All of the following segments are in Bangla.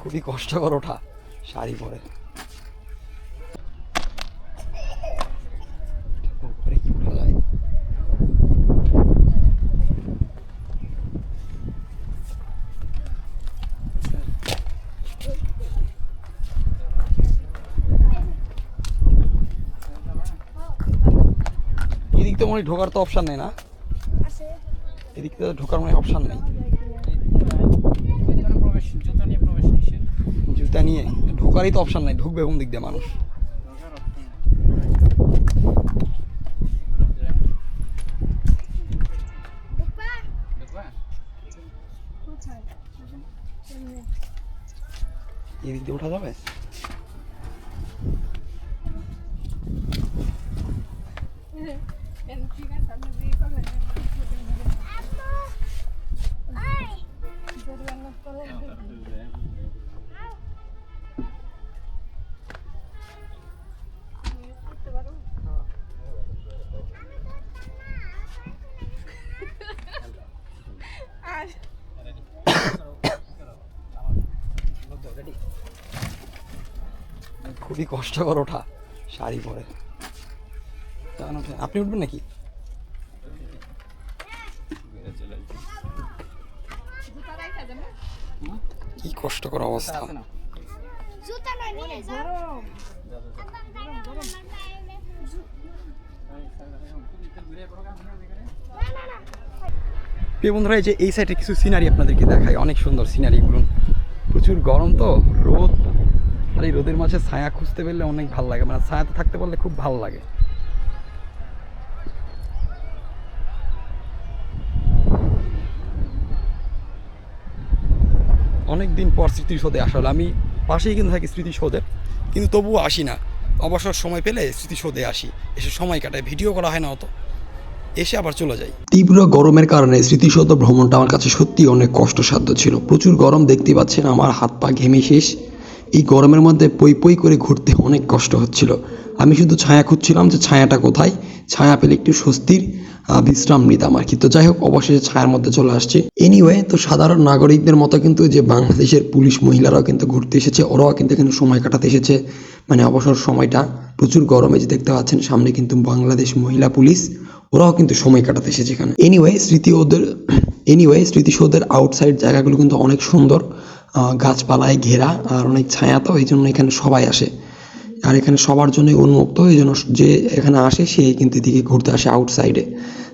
খুবই কষ্টকর ওঠা শাড়ি পরে কি উঠা যায় এদিক তো মনে হয় ঢোকার তো অপশান নেই না এদিক থেকে ঢোকার মনে অপশান নেই জুতা নিয়ে ঢোকারই তো অপশান নাই ঢুকবে কোন দিক দিয়ে মানুষ। এদিক দিয়ে ওঠা যাবে ঠিক আছে, খুবই কষ্টকর ওঠা শাড়ি পরে। আপনি উঠবেন নাকি? কি কষ্টকর অবস্থা? জুতা প্রিয় বন্ধুরা, এই যে এই সাইডে কিছু সিনারি আপনাদেরকে দেখায় অনেক সুন্দর সিনারিগুলো প্রচুর গরম তো, রোদ। আর এই রোদের মাঝে ছায়া খুঁজতে পারলে অনেক ভালো লাগে। মানে ছায়াতে থাকতে পারলে খুব ভালো লাগে। অনেক দিন পর স্মৃতিসৌধে আসা হলো। আমি পাশেই কিন্তু থাকি স্মৃতিসৌধের কিন্তু তবুও আসি না। অবসর সময় পেলে স্মৃতিসৌধে আসি। এসে সময় কাটায় ভিডিও করা হয় না অত। এসে আবার চলে যাই। তীব্র গরমের কারণে স্মৃতিসৌধ ভ্রমণটা আমার কাছে সত্যি অনেক কষ্টসাধ্য ছিল। প্রচুর গরম দেখতে পাচ্ছেন, আমার হাত পা ঘেমে শেষ। এই গরমের মধ্যে পই পই করে ঘুরতে অনেক কষ্ট হচ্ছিল। আমি শুধু ছায়া খুঁজছিলাম যে ছায়াটা কোথায়। ছায়া পেলে একটু স্বস্তির বিশ্রাম নিতাম আর কি। তো যাই হোক, অবশেষে ছায়ার মধ্যে চলে আসছে। এনিওয়ে তো সাধারণ নাগরিকদের মতো কিন্তু যে বাংলাদেশের পুলিশ মহিলারাও কিন্তু ঘুরতে এসেছে, ওরাও কিন্তু এখানে সময় কাটাতে এসেছে। মানে অবসর সময়টা, প্রচুর গরমে যে দেখতে পাচ্ছেন, সামনে কিন্তু বাংলাদেশ মহিলা পুলিশ। ওরাও কিন্তু সময় কাটাতে এসেছে এখানে। এনিওয়ে স্মৃতি ওদের এনিওয়ে স্মৃতিসৌধের আউটসাইড জায়গাগুলো কিন্তু অনেক সুন্দর। গাছপালায় ঘেরা আর অনেক ছায়া তো, এই জন্য এখানে সবাই আসে। আর এখানে সবার জন্যই উন্মুক্ত, এই জন্য যে এখানে আসে, সে কিন্তু এদিকে ঘুরতে আসে আউটসাইডে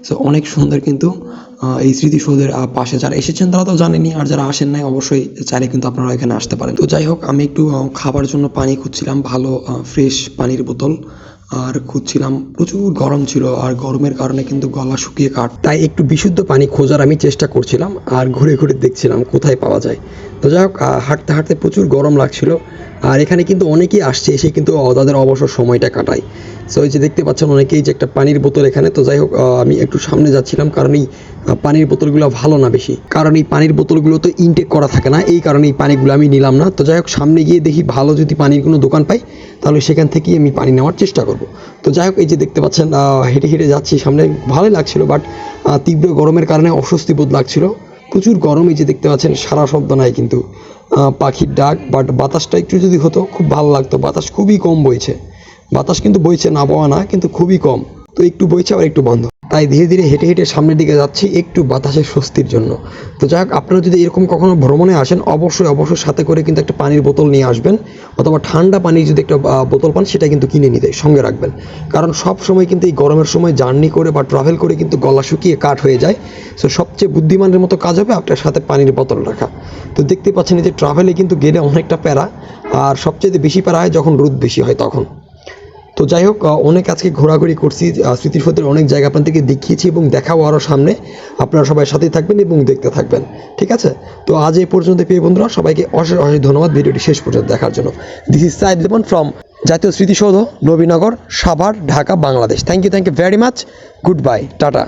সো অনেক সুন্দর কিন্তু এই স্মৃতিসৌধের পাশে যারা এসেছেন তারা তো জানেনি আর যারা আসেন নাই অবশ্যই চাইলে কিন্তু আপনারা এখানে আসতে পারেন। তো যাই হোক, আমি একটু খাবার জন্য পানি খুঁজছিলাম, ভালো ফ্রেশ পানির বোতল। আর খুঁজছিলাম, প্রচুর গরম ছিল আর গরমের কারণে কিন্তু গলা শুকিয়ে কাট তাই একটু বিশুদ্ধ পানি খোঁজার আমি চেষ্টা করছিলাম আর ঘুরে ঘুরে দেখছিলাম কোথায় পাওয়া যায়। তো যাই হোক হাঁটতে হাঁটতে প্রচুর গরম লাগছিল। আর এখানে কিন্তু অনেকেই আসছে, এসে কিন্তু তাদের অবসর সময়টা কাটায়। সো এই যে দেখতে পাচ্ছেন অনেকেই যে একটা পানির বোতল এখানে। তো যাই হোক আমি একটু সামনে যাচ্ছিলাম, কারণ এই পানির বোতলগুলো ভালো না বেশি। কারণ এই পানির বোতলগুলো তো ইনটেক করা থাকে না, এই কারণে এই পানিগুলো আমি নিলাম না। তো যাই হোক, সামনে গিয়ে দেখি ভালো যদি পানির কোনো দোকান পাই, তাহলে সেখান থেকেই আমি পানি নেওয়ার চেষ্টা করব। তো যাই হোক, এই যে দেখতে পাচ্ছেন হেঁটে হেঁটে যাচ্ছি। সামনে ভালোই লাগছিল বাট তীব্র গরমের কারণে অস্বস্তি বোধ লাগছিল। প্রচুর গরম এই যে দেখতে পাচ্ছেন, সারা শব্দ নাই কিন্তু পাখির ডাক বাট বাতাসটা একটু যদি হতো, খুব ভালো লাগতো। বাতাস খুবই কম বইছে। বাতাস কিন্তু বইছে না বওয়া না, কিন্তু খুবই কম। তো একটু বইছে, আবার একটু বন্ধ। তাই ধীরে ধীরে হেঁটে হেঁটে সামনের দিকে যাচ্ছি একটু বাতাসের স্বস্তির জন্য। তো যাই হোক, আপনারা যদি এরকম কখনো ভ্রমণে আসেন, অবশ্যই অবশ্যই সাথে করে কিন্তু একটা পানির বোতল নিয়ে আসবেন অথবা ঠান্ডা পানির যদি একটা বোতল পান, সেটা কিন্তু কিনে নিতে, সঙ্গে রাখবেন। কারণ সব সময় কিন্তু এই গরমের সময় জার্নি করে বা ট্রাভেল করে কিন্তু গলা শুকিয়ে কাঠ হয়ে যায়। সো সবচেয়ে বুদ্ধিমানের মতো কাজ হবে আপনার সাথে পানির বোতল রাখা। তো দেখতে পাচ্ছেন যে ট্রাভেলে কিন্তু গেলে অনেকটা প্যারা, আর সবচেয়ে বেশি প্যারা হয় যখন রোদ বেশি হয় তখন। তো যাই হোক অনেক আজকে ঘোরাঘুরি করছি স্মৃতিফতের অনেক জায়গা থেকে দেখিয়েছি এবং দেখাও আরও সামনে। আপনারা সবাই সাথেই থাকবেন এবং দেখতে থাকবেন, ঠিক আছে? তো আজ এই পর্যন্ত পেয়ে বন্ধুরা, সবাইকে অশেষ অশেষ ধন্যবাদ ভিডিওটি শেষ পর্যন্ত দেখার জন্য। This is Saeed Lemon from জাতীয় স্মৃতিসৌধ, Nabinagar, Savar, Dhaka, Bangladesh. Thank you thank you very much good bye tata